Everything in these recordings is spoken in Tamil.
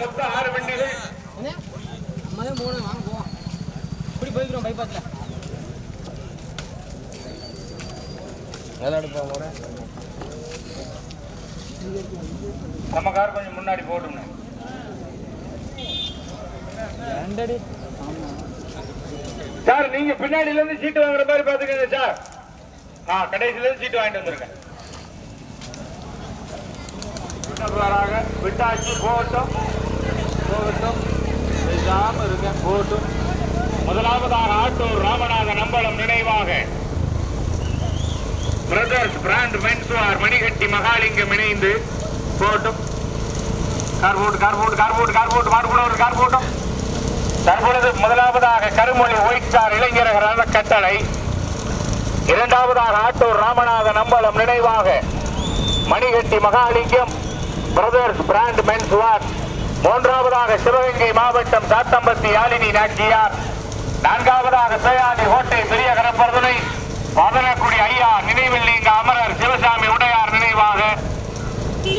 மொத்தம் ஆறு வண்டிகள் என்ன நம்மளே மூணு வாங்க போவோம் இப்படி போய்க்கிறோம் பைபாஸில் நம்ம கார் கொஞ்சம் முன்னாடி போட்டுங்க சார் நீங்க பின்னாடில இருந்து சீட்டு வாங்குற மாதிரி பாத்துக்கங்க சார். ஆ கடைசில இருந்து சீட்டு வாங்கிட்டு வந்துருங்க வராங்க விட்டாச்சு போகட்டும். போகட்டும். பேசாம இருங்க போகட்டும். முதலாவதாக ஆட்டூர் ராமநாத நம்பலம் நினைவாக. Brothers brand menswear Manikatti Mahalingam இணைந்து போட்டும் கார் போட்டு கார் போட்டு கார் போட்டு கார் போட்டு மாடு ஒரு கார் போட்டும் தற்பொழுது முதலாவதாக கருமொழி ஒயிட் ஸ்டார் இளைஞர்கள் கட்டளை இரண்டாவதாக ஆட்டூர் ராமநாத நம்பலம் நினைவாக. Manikatti Mahalingam. Brothers brand menswear மூன்றாவதாக சிவகங்கை மாவட்டம் சாத்தம்பட்டி யாழினி நாச்சியார். நான்காவதாக சயாதி கோட்டை பெரிய கரப்பரதனை வதனக்குடி ஐயா நினைவில் நீங்க அமரர் சிவசாமி உடையார் நினைவாக.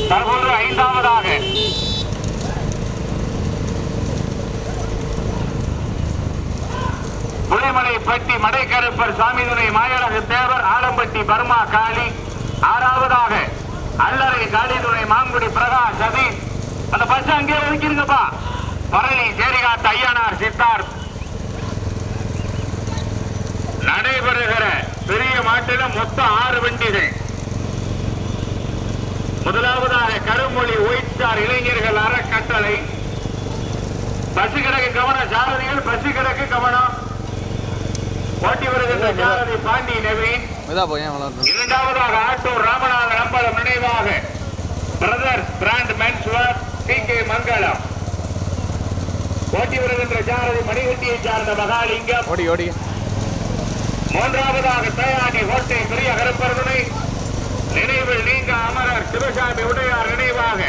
தற்போது ஐந்தாவதாக. புலிமலைப்பட்டி மடைக்கருப்பர் சாமிதுரை மாயரக தேவர் ஆலம்பட்டி பர்மா காளி. ஆறாவதாக. அல்லறை காளிதுரை மாங்குடி பிரகாஷ் சதீஷ் அந்த பஸ் அங்கேயே ஒதுக்கிருங்கப்பா பரணி சேரிகாத் ஐயனார் சித்தார் நடைபெறுகிற பெரிய மாட்டில மொத்தம் ஆறு வண்டிகள். முதலாவதாக கருமொழி ஒயிட்டார் இளைஞர்கள் அறக்கட்டளை. பசு கிடக்கு கவனம் சாரதிகள் பசு கிடக்கு கவனம். ஓட்டி வருகின்ற சாரதி பாண்டி நவீன். இதா போய் இரண்டாவதாக ஆட்டூர் ராமநாத நம்பலம் நினைவாக. Brothers brand menswear T K Mangalam ஓட்டி வருகின்ற சாரதி மணிகட்டியை சார்ந்த மகாலிங்கம். ஓடி ஓடி. மூன்றாவதாக தயாரி கோட்டை பெரிய கருப்பரதுனை நினைவில் நீங்க அமரர் சிவசாமி உடையார் நினைவாக.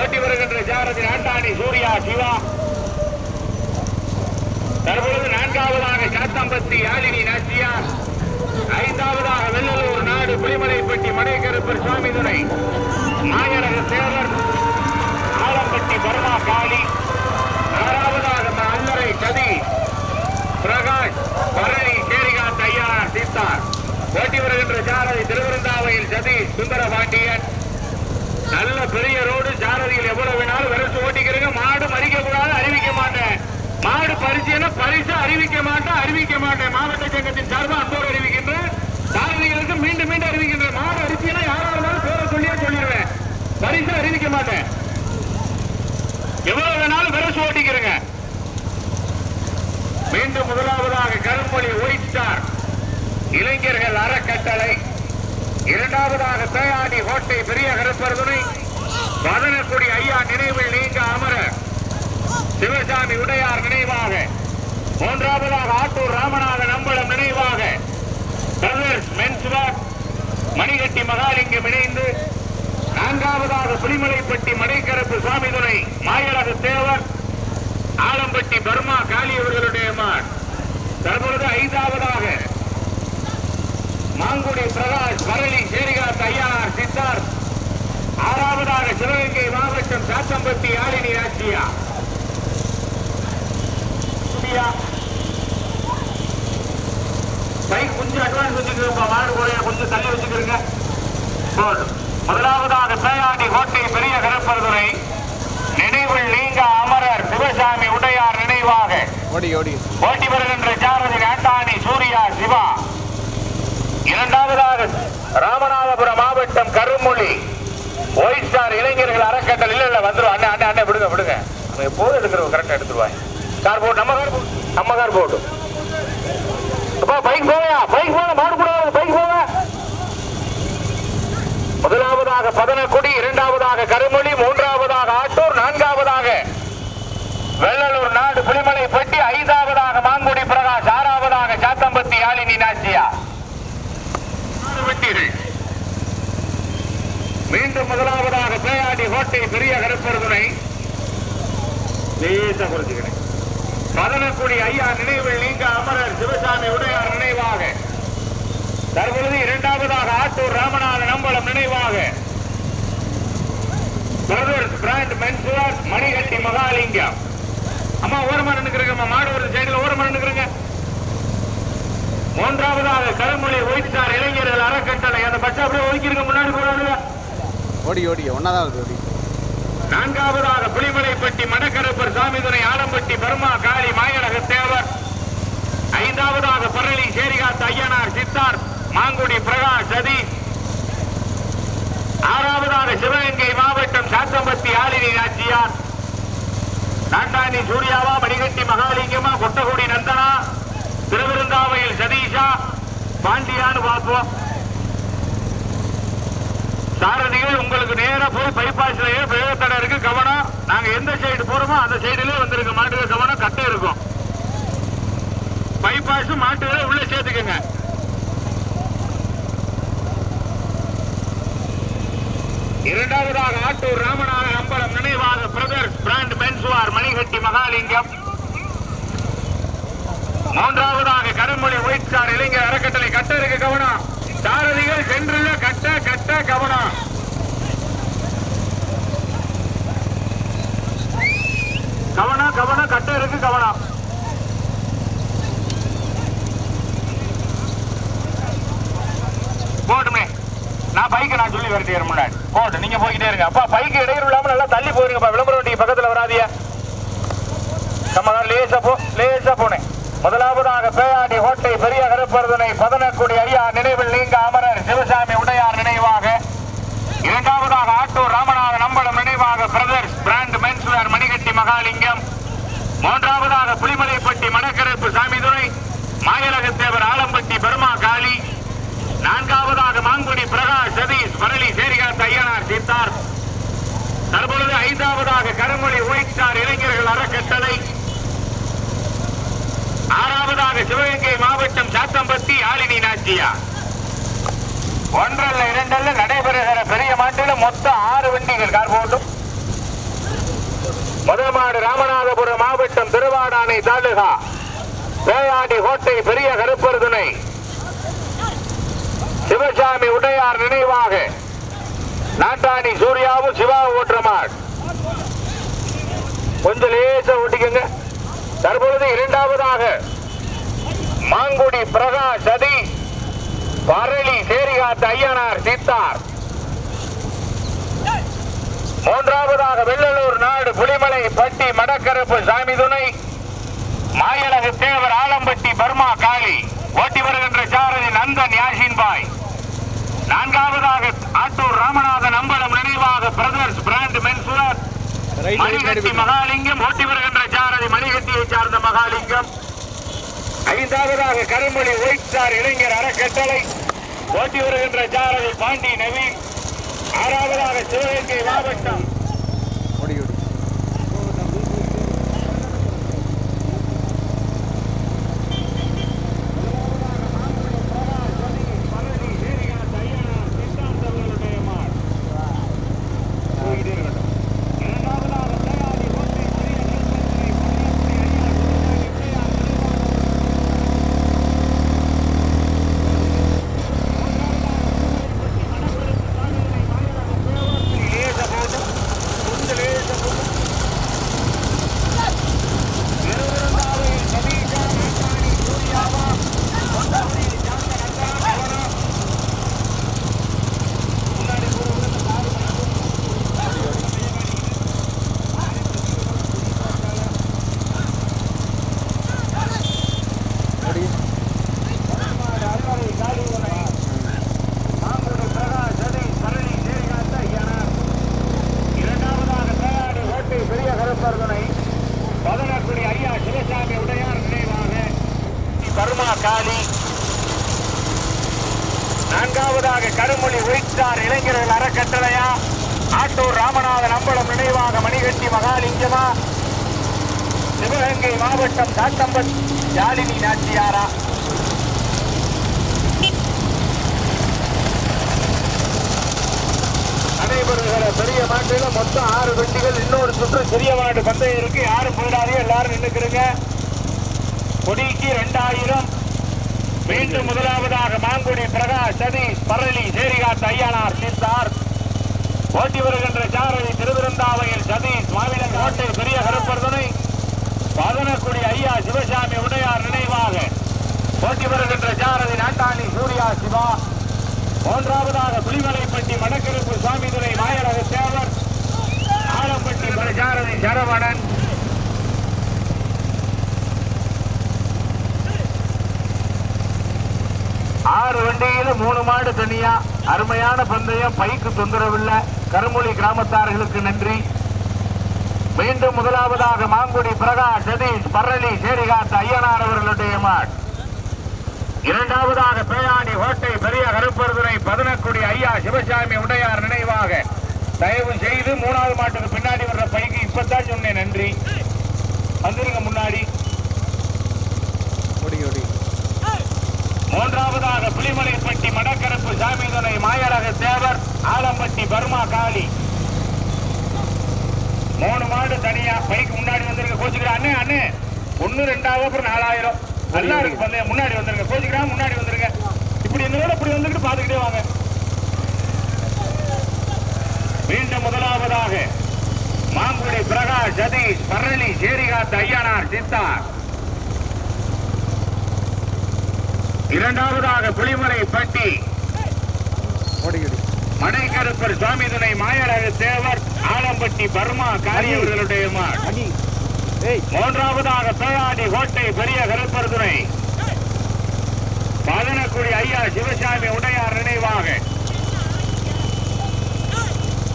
ஓட்டி வருகின்ற சாரதி ஆண்டாணி சூர்யா சிவா. தற்பொழுது நான்காவதாக சாத்தம்பத்தி யாழினி நாச்சியார். ஐந்தாவதாக வெள்ளலூர் நாடு புலிமலைப்பட்டி மடைக்கருப்பர் சுவாமிதுரை மாயரக சேவர் ஆலம்பட்டி பர்மா காளி ஆறாவதாக அல்லரை கதி பிரகாஷ் பரணி சேரிகாந்த் ஐயனார் சீத்தார். ஓட்டி வருகின்ற சாரதி திருவிருந்தாவையில் சதீஷ் சுந்தர பாண்டியன் நல்ல பெரிய ரோடு சாரதியில் எவ்வளவு வேணாலும் விரைச்சு ஓட்டிக்கிறீங்க மாடு மறிக்க கூடாது அறிவிக்க மாட்டேன். மாடு பரிசுனா பரிசு அறிவிக்க மாட்டேன் அறிவிக்க மாட்டேன் மாவட்ட சங்கத்தின் சார்பாக அன்போடு அறிவிக்கின்றேன். சாரதிகளுக்கு மீண்டும் மீண்டும் அறிவிக்கின்றேன். மாடு அரிசினா யாரா இருந்தாலும் பேரை சொல்லியே சொல்லிடுவேன். பரிசு அறிவிக்க மாட்டேன். எவ்வளவு வேணாலும் விரசு ஓட்டிக்கிறேங்க மீண்டும் முதலாவதாக கரும்பொழி ஒயிட் ஸ்டார் இளைஞர்கள் அறக்கட்டளை. இரண்டாவதாக தேயாடி கோட்டை பெரிய கருப்பரதுனை வதனக்குடி ஐயா நினைவில் நீங்க அமர. சிவசாமி உடையார் நினைவாக. மூன்றாவதாக ஆட்டூர் ராமநாத நம்பலம் நினைவாக. மணிகட்டி மகாலிங்கம் இணைந்து நான்காவதாக புலிமலைப்பட்டி மடைக்கரப்பு சுவாமிதுரை மாயழகு தேவர் ஆலம்பட்டி பர்மா காளி அவர்களுடைய மான். தற்பொழுது ஐந்தாவதாக மாங்குடி பிரகாஷ் பரளி சேரிகாத் ஐயார் சித்தார் ஆறாவதாக சிவகங்கை மாவட்டம் சாத்தம்பட்டி ஆளினி ஆட்சியா பைக் கொஞ்சம் அட்வான்ஸ் வச்சுக்கிறோம் மாடு குறைய கொஞ்சம் தள்ளி வச்சுக்கிறோங்க. போதும். முதலாவதாக பேயாண்டி கோட்டை பெரிய கடற்பரதுரை நினைவில் நீங்க அமரர் சிவசாமி உடையார் நினைவாக. ஓடி ஓடி. ஓட்டி வருகின்ற சாரதி ஆண்டாணி சூர்யா சிவா. இரண்டாவதாக ராமநாதபுரம் மாவட்டம் கருமொழி ஒயிட் ஸ்டார் இளைஞர்கள் அறக்கட்டளை. இல்ல இல்ல வந்துரும். அண்ணே அண்ணே அண்ணே விடுங்க விடுங்க. அவங்க எப்போதும் எடுக்கிறவங்க கரெக்டா எடுத்துருவாங்க. கார் போட்டு நம்ம கார் போட்டு நம்ம கார் போட்டு பைக் போவையா பைக் போல மாடு கூடாது பைக் போக முதலாவதாக பதனக்குடி இரண்டாவதாக கருமொழி மூன்றாவதாக ஆட்டூர் நான்காவதாக வெள்ளலூர் நாடு புலிமலை பட்டி ஐந்தாவதாக மாங்குடி பிரகாஷ் ஆறாவதாக சாத்தம்பத்தி யாழினி நாச்சியா. மீண்டும் முதலாவதாக பேயாடி கோட்டை பெரிய கருப்பருதுனை. லேசா குறைச்சுக்கிறேன். பதனக்குடி ஐயா நினைவில் நீங்க அமரர் சிவசாமி உடையார் நினைவாக. தற்பொழுது இரண்டாவதாக ஆட்டூர் ராமநாத நம்பலம் நினைவாக. பிரதர்ஸ் மென்சுவர் மணிகட்டி மகாலிங்கம் அம்மா ஓரமா நின்னுக்கிறேங்க மாடு ஒரு சைடுல ஓரமா நின்னுக்கிறேங்க மூன்றாவதாக கருமொழி ஒழித்தார் இளைஞர்கள் அறக்கட்டளை. அந்த பட்சம் அப்படியே ஒதுக்கிருங்க முன்னாடி போறாங்க ஓடி ஓடி ஒன்றா ஓடி. நான்காவதாக புலிமலைப்பட்டி மணக்கரப்பர் சாமிதுரை ஆலம்பட்டி பர்மா காளி மாயனக தேவர். ஐந்தாவதாக பரளி சேரிகாத் ஐயனார் சித்தார் மாங்குடி பிரகாஷ் சதீஷ். ஆறாவதாக சிவகங்கை மாவட்டம் சாத்தம்பத்தி ஆலினி நாச்சியார். நாட்டாணி சூர்யாவா மணிகட்டி மகாலிங்கமா கொட்டகுடி நந்தனா திருவிருந்தாவையில் சதீஷா பாண்டியான்னு பார்ப்போம். சாரதிகள் உங்களுக்கு நேரா போய் பைபாஸ்லயே வேகத்தடை இருக்கு கவனம். நாங்க எந்த சைடு போறோமோ அந்த சைடுலயே வந்திருக்க மாட்டுக்கு கவனம் கட்டை இருக்கும். பைபாஸ் மாட்டுகளை உள்ள சேர்த்துக்கங்க. இரண்டாவதாக ஆட்டூர் ராமநாத அம்பலம் நினைவாக brothers brand menswear Manikatti Mahalingam. மூன்றாவதாக கருமொழி ஒயிட் ஸ்டார் இளைஞர் அறக்கட்டளை கட்ட இருக்கு கவனம். சாரதிகள் சென்றுள்ள கட்ட கட்ட கவனம். கவனம் கவனம் கட்ட இருக்கு கவனம். போட்டுமே. நான் பைக்கை நான் சொல்லி வரட்டே முன்னாடி. போட்டு நீங்க போய்கிட்டே இருங்க. அப்பா பைக்கு இடையூறு இல்லாம நல்லா தள்ளி போயிருங்கப்பா. விளம்பரம் வண்டி பக்கத்துல வராதிய? நம்ம லேசா போ லேசா போனேன். முதலாவதாக பேயாடி கோட்டை பெரிய கருப்பருதனை பதனக்குடி அரியா நினைவில் நீங்க அமரர் சிவசாமி உடையார் நினைவாக இரண்டாவதாக ஆட்டூர் ராமநாதன் அம்பலம் நினைவாக brothers brand menswear Manikatti Mahalingam மூன்றாவதாக புலிமலைப்பட்டி மணக்கரப்பு சாமிதுரை மாயலகத்தேவர் ஆலம்பட்டி பெருமா காளி நான்காவதாக மாங்குடி பிரகாஷ் சதீஷ் பரளி சேரிகாத் ஐயனார் சித்தார் தற்பொழுது ஐந்தாவதாக கருமொழி ஒயிட் ஸ்டார் இளைஞர்கள் அறக்கட்டளை ஆறாவதாக சிவகங்கை மாவட்டம் சாத்தம்பட்டி ஆளினி நாச்சியா. ஒன்றல்ல இரண்டல்ல நடைபெறுகிற பெரிய மாட்டில மொத்தம் ஆறு வண்டிகள் கார் போட்டும். முதல் மாடு ராமநாதபுரம் மாவட்டம் திருவாடானை தாலுகா. வேளாண்டி கோட்டை பெரிய கருப்பருதுணை. சிவசாமி உடையார் நினைவாக. நாட்டாணி சூர்யாவும் சிவா ஓட்டுற மாடு. கொஞ்சம் லேசா ஓட்டிக்கங்க. தற்பொழுது இரண்டாவதாக. மாங்குடி பிரகாஷ் சதி பரளி சேரிகாத்த ஐயனார் சித்தார் மூன்றாவதாக வெள்ளலூர் நாடு புலிமலை பட்டி மடக்கரப்பு சாமி துணை மாயலகு தேவர் ஆலம்பட்டி பர்மா காளி ஓட்டி வருகின்ற சாரதி நந்தன் யாசின் பாய். நான்காவதாக ஆட்டூர் ராமநாதன் அம்பலம் நினைவாக brothers brand menswear Manikatti Mahalingam ஓட்டி வருகின்ற சாரதி மணிகட்டியை சார்ந்த மகாலிங்கம். ஐந்தாவதாக கருமொழி ஒயிட் இளைஞர் அறக்கட்டளை ஓட்டி வருகின்ற ஜாரதி பாண்டி நவீன். ஆறாவதாக சிவகங்கை மாவட்டம் ஓடி ஓடி ஓடி இரண்டாவதாக பேராடு ஓட்டை பெரிய கருப்பர்தனை பதனக்குடி ஐயா சிவசாமி உடையார் நினைவாக பர்மா காளி நான்காவதாக கருமொழி ஒயிட் ஸ்டார் இளைஞர்கள் அறக்கட்டளையா ஆட்டூர் ராமநாதன் அம்பலம் நினைவாக மணிகட்டி மகாலிங்கமா சிவகங்கை மாவட்டம் தாத்தம்பன் ஜாலினி நாச்சியாரா? நடைபெறுகிற பெரிய மாட்டில மொத்தம் ஆறு வெட்டிகள் இன்னொரு சுற்று சிறிய மாடு பந்தயம் இருக்கு. யாரும் போயிடாதே எல்லாரும் நின்னுக்கிறீங்க கொடிக்கு ரெண்டாயிரம். மீண்டும் முதலாவதாக மாங்குடி பிரகாஷ் சதீஷ் பரளி சேரிகாத் ஐயனார் சித்தார் ஓட்டி வருகின்ற சாரதி திருவிருந்தாவையில் சதீஷ் மாவிலன் கோட்டை பெரிய கருப்பர்தனை பதனக்குடி ஐயா சிவசாமி உடையார் நினைவாக. ஓட்டி வருகின்ற ஜாரதி நாட்டாளி சூர்யா சிவா. மூன்றாவதாக புலிமலைப்பட்டி மணக்கருப்பு சுவாமிதுரை மாயரக சேவர். ஆலம்பட்டி பிரஜாரதி சரவணன். ஆறு வண்டியில மூணு மாடு தனியா. அருமையான பந்தயம் பைக்கு தொந்தரவில்லை. கருமொழி கிராமத்தார்களுக்கு நன்றி. மீண்டும் முதலாவதாக மாங்குடி பிரகாஷ் சதீஷ் பரளி சேரிகாத்த ஐயனார் அவர்களுடைய மாட். இரண்டாவதாக பேயாணி கோட்டை பெரிய கருப்பருதுரை பதனக்குடி ஐயா சிவசாமி உடையார் நினைவாக. தயவு செய்து மூணாவது மாட்டுக்கு பின்னாடி வர்ற பைக்கு இப்பதான் சொன்னேன். நன்றி. வந்துருங்க முன்னாடி. மூன்றாவதாக புலிமலைப்பட்டி மடக்கரப்பு சாமிதுரை மாயரக தேவர். ஆலம்பட்டி பர்மா காளி மூணு மாடு தனியா பைக்கு முன்னாடி வந்திருக்க. கோச்சுக்கிற. அண்ணே அண்ணே. ஒண்ணு ரெண்டாவது அப்புறம் நாலாயிரம். நல்லா இருக்கு பந்தயம் முன்னாடி வந்துருங்க. கோச்சுக்கிறா முன்னாடி வந்துருங்க. இப்படி இருந்தோட இப்படி வந்துக்கிட்டு பாத்துக்கிட்டே வாங்க. மீண்டும் முதலாவதாக மாங்குடி பிரகாஷ் ஜதீஷ் பரணி சேரிகாத் ஐயனார் சித்தார் இரண்டாவதாக புலிமலை பட்டி மடைக்கருப்பர் சுவாமி துணை மாயரக தேவர் ஆலம்பட்டி பர்மா காரியவர்களுடைய மூன்றாவதாக பேயாடி கோட்டை பெரிய கருப்பர் துணை பதனக்குடி ஐயா சிவசாமி உடையார் நினைவாக.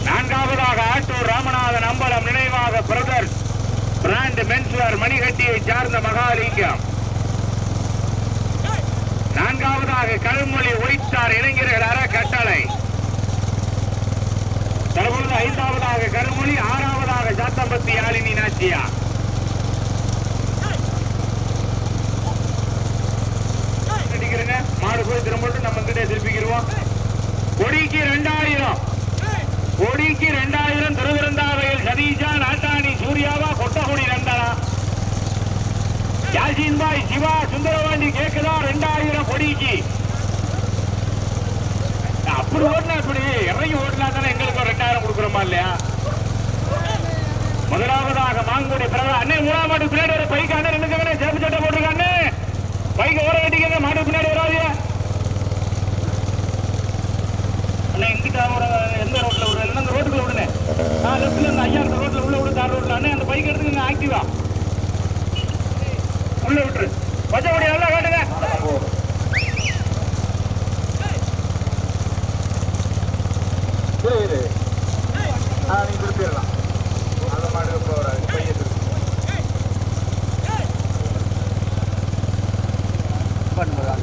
நான்காவதாக ஆட்டூர் ராமநாதன் அம்பலம் நினைவாக பிரதர்ஸ் பிராண்ட் மென்ஸ்வர் மணிகட்டியை சார்ந்த மகாலிங்கம். நான்காவதாக கருமொழி ஒயிட்டார் இளைஞர்கள் அற கட்டளை தற்பொழுது ஐந்தாவதாக கருமொழி ஆறாவதாக சாத்தம்பத்தி யாழினி நாச்சியா. மாடு போய் திரும்ப நம்ம கிட்டே திருப்பிக்கிடுவோம் கொடிக்கு ரெண்டாயிரம். கொடிக்கு ரெண்டாயிரம் திருவிருந்தாவையில் சதீஷா நாட்டாணி சூர்யாவா கொட்டகுடி நந்தனா. யாசின் பாய் சிவா சுந்தரவாண்டி கேக்குதா ரெண்டாயிரம் கொடிக்கு. அப்படி ஓடினா இப்படி இறங்கி ஓட்டினா தானே எங்களுக்கு ஒரு இல்லையா முதலாவதாக மாங்குடி பிரதா அண்ணே மூணாம் மாடு பின்னாடி ஒரு பைக்கு அண்ணன் ரெண்டு கண்ணே சேப்பு சட்டை போட்டிருக்க அண்ணே. பைக் ஓர வெட்டிக்கங்க மாடு பின்னாடி வராது அண்ணே எங்கிட்ட ஒரு எந்த ரோட்ல விடுற? இல்லைன்னா அந்த ரோட்டுக்குள்ள விடுனே. ஆ லெஃப்ட்ல இருந்து ஐயா இந்த ரோட்ல உள்ள விடு தார் ரோட்ல. அண்ணே அந்த பைக் எடுத்துக்கங்க ஆக்டிவா. உள்ள விட்டுரு. பச்சைப்படி நல்லா காட்டுங்க. இரு, இரு. ஆ, நீ திருப்பிடலாம். அந்த மாடு போறாது. பையன் திருப்பி. பண்ணுறா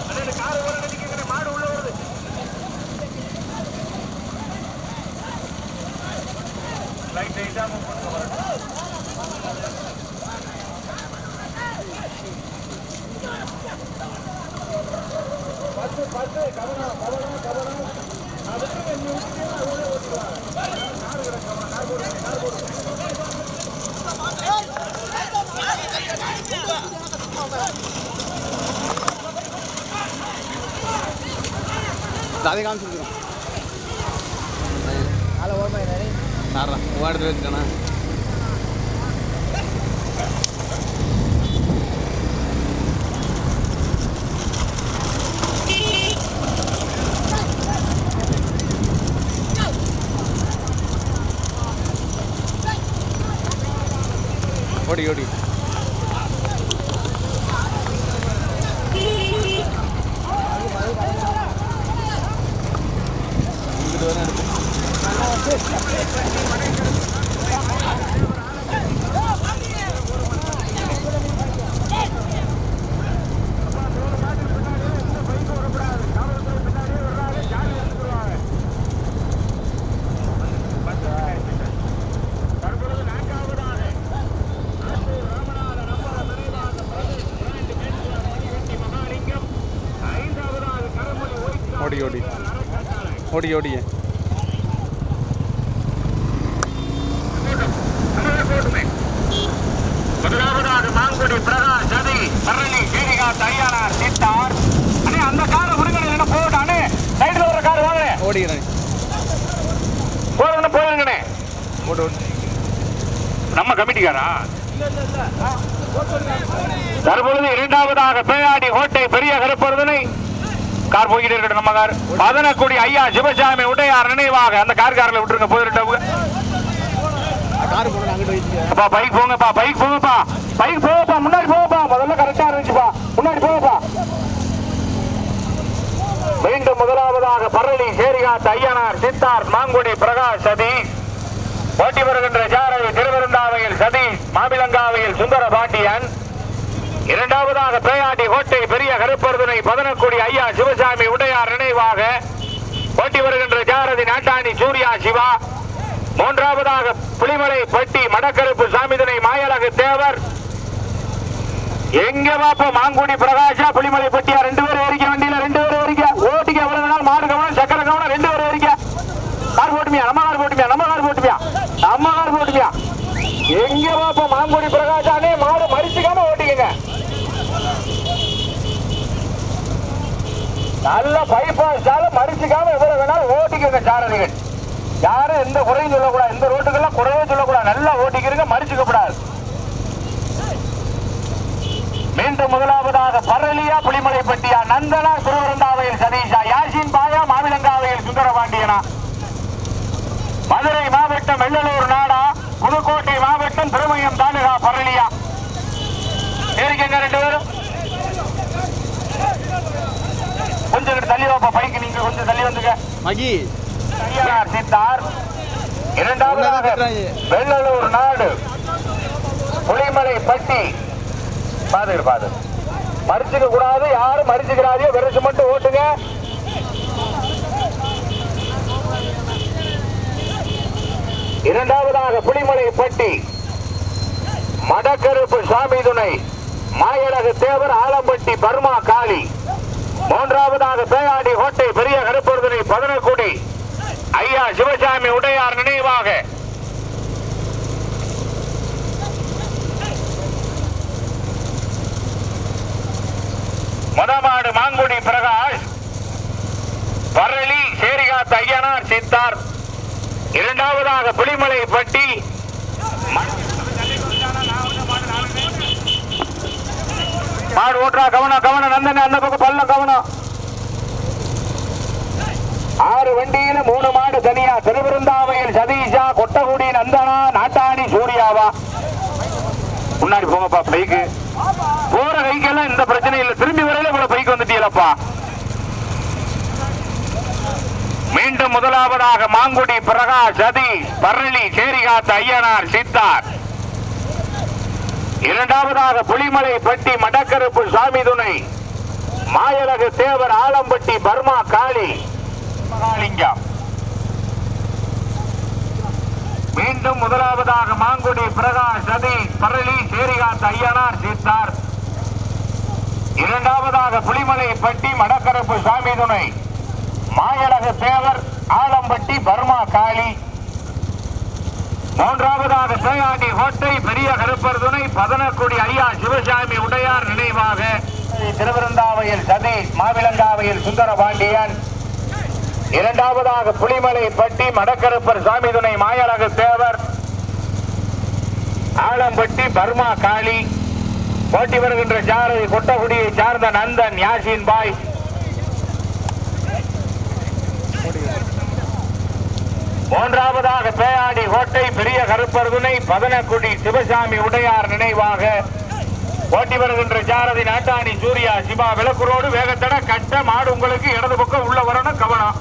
அண்ணே, இந்த காரை ஓரம் கட்டிக்கங்கண்ணே, மாடு உள்ள வருது. Light, light ஆ move பண்ணுங்க பாருங்க. பத்து, பத்து, கவனம், கவனம், கவனம். அதுக்கு என்ன விஷயம் உள்ள ஓட்டுவாங்க. கார் கிடக்கு, கார் போடுங்க, கார் போடுங்க. அதை காமிச்சிருக்கிறோம் அதில் ஓரமாக நிறைய யாரா ஓடி ஓடி. முதலாவதாக மாங்குடி பிரகாஷ் சதி பரணி சித்தார். அண்ணே அந்த காரை விடுங்க என்ன போகட்டும் அண்ணே சைடுல ஒரு கார் வாங்க. ஓடிக்கிறேன். போறேன்னு போயிருங்கண்ணே ஓடு நம்ம கமிட்டிக்காரா? தற்பொழுது இரண்டாவதாக பேயாடி கோட்டை பெரிய கருப்பொருதனை. கார் போய்கிட்டே இருக்கட்டும் நம்ம கார். பதனக்குடி ஐயா சிவசாமி உடையார் நினைவாக அந்த கார் காரில் விட்டுருங்க போயிருட்டவங்க அப்பா பைக் போங்கப்பா பைக் போங்கப்பா. பைக் போகப்பா முன்னாடி போகப்பா முதல்ல கரெக்டா இருந்துச்சுப்பா. முன்னாடி போகப்பா மீண்டும் முதலாவதாக பரளி சேரிகாத் ஐயனார் சித்தார் மாங்குடி பிரகாஷ் சதீஷ். ஓட்டி வருகின்ற ஜாரவி திருவிருந்தாவையில் சதீஷ் மாவிலங்காவையில் சுந்தர பாண்டியன் இரண்டாவதாக பேயாண்டி கோட்டை பெரிய கருப்பருதனை பதனக்குடி ஐயா சிவசாமி உடையார் நினைவாக ஓட்டி வருகின்ற ஜாரதி நாட்டாணி சூர்யா சிவா. மூன்றாவதாக புலிமலை பட்டி மடக்கருப்பு சாமிதனை மாயழகு தேவர். எங்க பாப்போம் மாங்குடி பிரகாஷா புலிமலை பட்டியா ரெண்டு பேரும் ஏறிக்க வண்டியில ரெண்டு பேரும் ஏறிக்க. ஓட்டிக்க எவ்வளவு நாள் மாடு கவனம் சக்கர கவனம் ரெண்டு பேரும் ஏறிக்க. கார் போட்டுமியா? நம்ம கார் போட்டுமியா? நம்ம கார் போட்டுமியா? நம்ம கார் போட்டுமியா? எங்க பாப்போம் மாங்குடி பிரகாஷானே மாடு மறிச்சுக்காம ஓட்டிக்கங்க நல்ல பைபாஸால மறிச்சுக்காம எவ்வளவு வேணாலும் ஓட்டிக்கங்க சாரதிகள். யாரும் எந்த குறையும் சொல்லக்கூடாது. இந்த ரோட்டுக்கெல்லாம் குறையும் சொல்லக்கூடாது. நல்லா ஓட்டிக்கிறீங்க மறிச்சுக்க கூடாது. மீண்டும் முதலாவதாக பரளியா புலிமலைப்பட்டியா நந்தனா திருவரந்தாவையில் சதீஷா யாசின் பாயா மாவிலங்காவையில் சுந்தரபாண்டியனா? மதுரை மாவட்டம் வெள்ளலூர் நாடா புதுக்கோட்டை மாவட்டம் திருமயம் தாலுகா பரளியா இருக்கீங்க ரெண்டு பேரும்? கொஞ்சம் தள்ளி வாப்பா பைக்கு நீங்க கொஞ்சம் தள்ளி வந்துங்க மகி. ஐயனார் சித்தார். இரண்டாவதாக வெள்ளலூர் நாடு. புலிமலை பட்டி. பாதுகாடு பாது மறிச்சுக்க கூடாது யாரும் மறிச்சுக்கிறாதையோ வெறுச்சு மட்டும் ஓட்டுங்க. இரண்டாவதாக புலிமலை பட்டி. மடக்கருப்பு சாமி துணை. மாயழகு தேவர் ஆலம்பட்டி பர்மா காளி. மூன்றாவதாக பேயாண்டி கோட்டை பெரிய கருப்பொருதனை பதனக்குடி. ஐயா சிவசாமி உடையார் நினைவாக. முதமாடு மாங்குடி பிரகாஷ். பரளி சேரிகாத் ஐயனார் சித்தார். இரண்டாவதாக புலிமலை பட்டி. மாடு ஓட்டுறா கவனம் கவனம் நந்தன அந்த பக்கம் பல்ல கவனம் ஆறு வண்டியில மூணு மாடு தனியா திருவிருந்தாவையில் சதீஷா கொட்டகுடி நந்தனா நாட்டாணி சூர்யாவா. முன்னாடி போங்கப்பா பைக்கு போற கைக்கெல்லாம் இந்த பிரச்சனை இல்லை. திரும்பி வரையில இவ்வளவு பைக் வந்துட்டீங்களப்பா. மீண்டும் முதலாவதாக மாங்குடி பிரகாஷ் சதீஷ் பரளி சேரிகாத்த ஐயனார் சித்தார். இரண்டாவதாக புலிமலை பட்டி மடக்கருப்பு சாமி துணை. மாயலகு தேவர் ஆலம்பட்டி பர்மா காளி. மகாலிங்கம். மீண்டும் முதலாவதாக மாங்குடி பிரகாஷ் சதி பரளி சேரிகாத் ஐயனார் சித்தார் இரண்டாவதாக புலிமலை பட்டி மடக்கரப்பு சாமி துணை. மாயலகு தேவர் ஆலம்பட்டி பர்மா காளி. மூன்றாவதாக சிவகாண்டி கோட்டை பெரிய கருப்பர் துணை பதனக்குடி ஐயா சிவசாமி உடையார் நினைவாக திருவிருந்தாவையில் சதீஷ் மாவிலங்காவையில் சுந்தரபாண்டியன். இரண்டாவதாக புலிமலை பட்டி மடக்கருப்பர் சாமி துணை மாயழகு தேவர். ஆலம்பட்டி பர்மா காளி. போட்டி வருகின்ற சாரதி கொட்டகுடியை சார்ந்த நந்தன் யாசின் பாய். மூன்றாவதாக பேயாடி கோட்டை பெரிய கருப்பருதுனை பதனக்குடி சிவசாமி உடையார் நினைவாக ஓட்டி வருகின்ற ஜாரதி நாட்டாணி சூர்யா சிவா விளக்குரோடு வேகத்தட கட்ட மாடு உங்களுக்கு இடது பக்கம் உள்ள வரணும் கவனம்.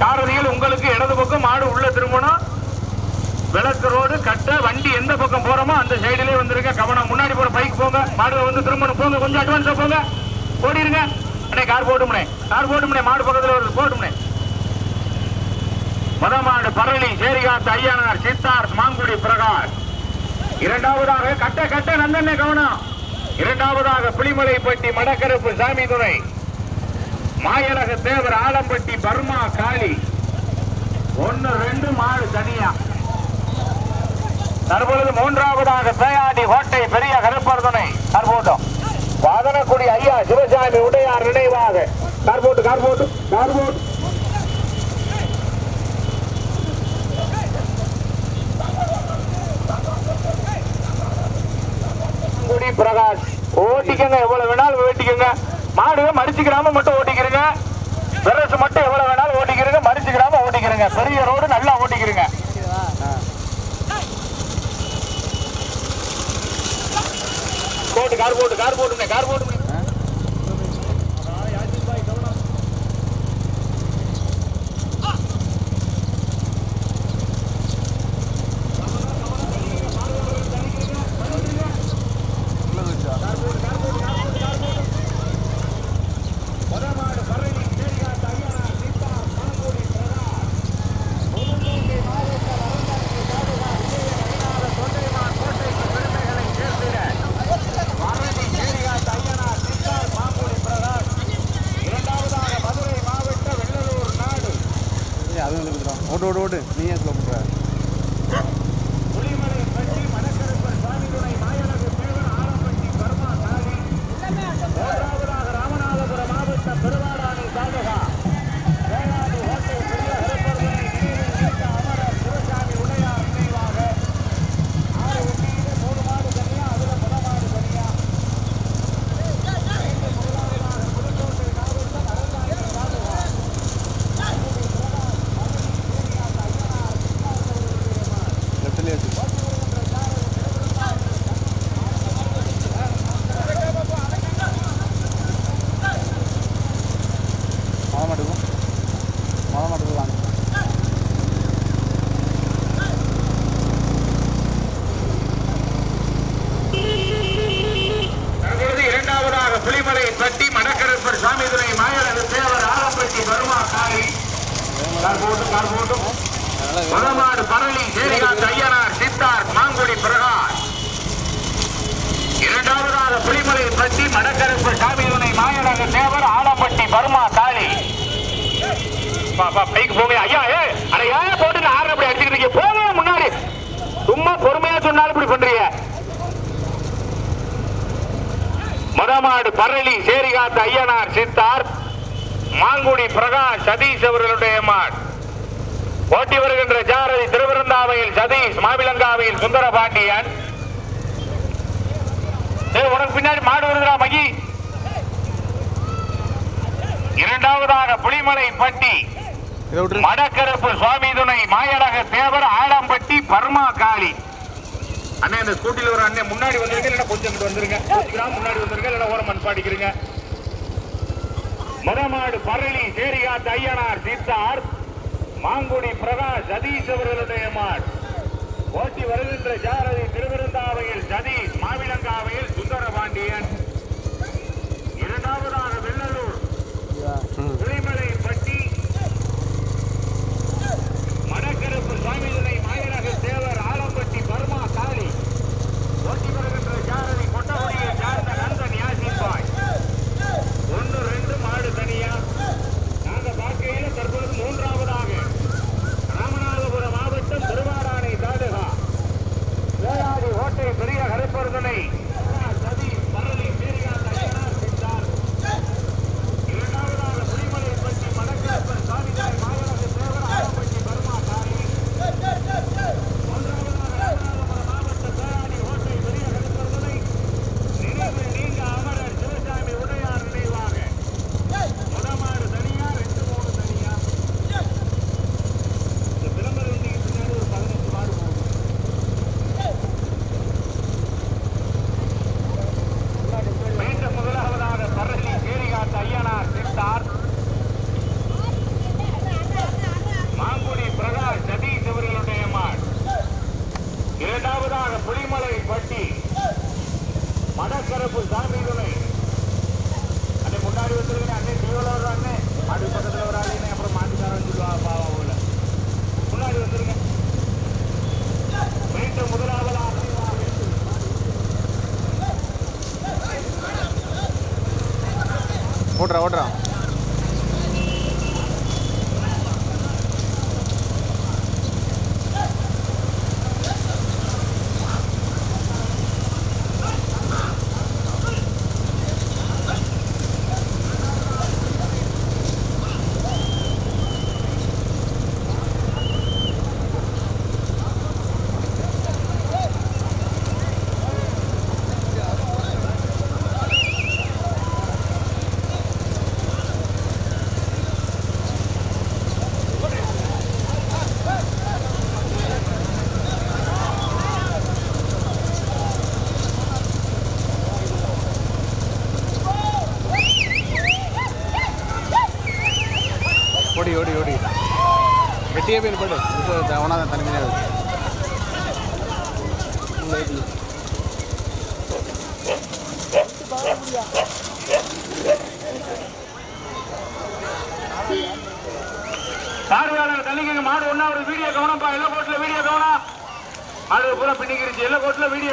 சாரதியில் உங்களுக்கு இடது பக்கம் மாடு உள்ள திரும்பணும். விளக்கு ரோடு கட்ட வண்டி எந்த பக்கம் போறோமோ அந்த சைடுலேயே வந்துருங்க கவனம். முன்னாடி போற பைக் போங்க மாடு வந்து திரும்பணும். போங்க கொஞ்சம் அட்வான்ஸா போங்க. ஓடிருங்க. அண்ணே கார் போட்டுமுனே கார் போட்டுமுனே மாடு பக்கத்தில் வருது போட்டுமுனே முதமாடு பரளி சேரிகாத்து ஐயனார் சித்தார் மாங்குடி பிரகாஷ். இரண்டாவதாக கட்ட கட்ட நந்தனை கவனம். இரண்டாவதாக புலிமலைப்பட்டி மடக்கருப்பு சாமி துணை மாயரக தேவர் ஆலம்பட்டி பர்மா காளி. ஒன்னு ரெண்டு மாடு தனியா. தற்பொழுது மூன்றாவதாக பேயாடி கோட்டை பெரிய கருப்பர்தனை தற்போட்டம் வாதனக்குடி ஐயா சிவசாமி உடையார் நினைவாக. கார்போட்டு கார்போட்டு கார்போட்டு. பிரகாஷ் ஓட்டிக்கங்க எவ்வளவு வேணாலும் ஓட்டிக்கங்க. மாடு மடிச்சுக்கிறாம மட்டும் ஓட்டிக்கிறங்க. பெருசு மட்டும் எவ்வளவு வேணாலும் ஓட்டிக்கிறங்க. மடிச்சுக்கிறாம ஓட்டிக்கிறங்க. பெரிய ரோடு நல்லா ஓட்டிக்கிறங்க. போட்டு கார் போட்டு கார் போட்டுங்க கார் போட்டுங்க. பைக்கு போங்க ஐயா ஏ அட ஏன் போட்டு நான் ஆறு அப்படி அடிச்சுக்கிட்டு இருக்கீங்க? போங்க முன்னாடி. சும்மா பொறுமையா சொன்னாலும் இப்படி பண்றீங்க. மதமாடு பரளி சேரிகாத்த ஐயனார் சித்தார் மாங்குடி பிரகாஷ் சதீஷ் அவர்களுடைய மாடு. ஓட்டி வருகின்ற ஜாரதி திருவிருந்தாவையில் சதீஷ் மாவிலங்காவையில் சுந்தர பாண்டியன் உனக்கு பின்னாடி மாடு வருகிறா மகி. இரண்டாவதாக புலிமலை பட்டி. மடக்கரப்பு சுவாமி துணை மாயடக தேவர் ஆலம்பட்டி பர்மா காளி அண்ணே இந்த ஸ்கூட்டியில் ஒரு அண்ணே முன்னாடி வந்துருங்க இல்லைன்னா கொஞ்சம் இங்கிட்டு வந்துருங்க. முன்னாடி வந்துருங்க இல்லைன்னா ஓரம் மண்பாடிக்கிறீங்க மதமாடு பரளி சேரிகாத் தையனார் சீத்தார் மாங்குடி பிரகாஷ் சதீஷ் அவர்களுடைய மாட். ஓட்டி வருகின்ற ஜாரதி திருவிருந்தாவையில் சதீஷ் மாவிலங்காவையில் சுந்தரபாண்டியன். வேளாடி ஓட்டை பெரிய கரைப்பொருதனை ஓட்டுறா ஓட்டுறா ಸೇವೆಯನ್ನು ಪಡೆ ಒಣ ತಲೆ ಮೇಲೆ பார்வையாளர் தள்ளிக்கு மாடு ஒன்னா ஒரு வீடியோ கவனம் பா எல்லோ வீடியோ கவனம் மாடு பூரா பின்னிக்கிருச்சு. எல்லோ கோட்ல வீடியோ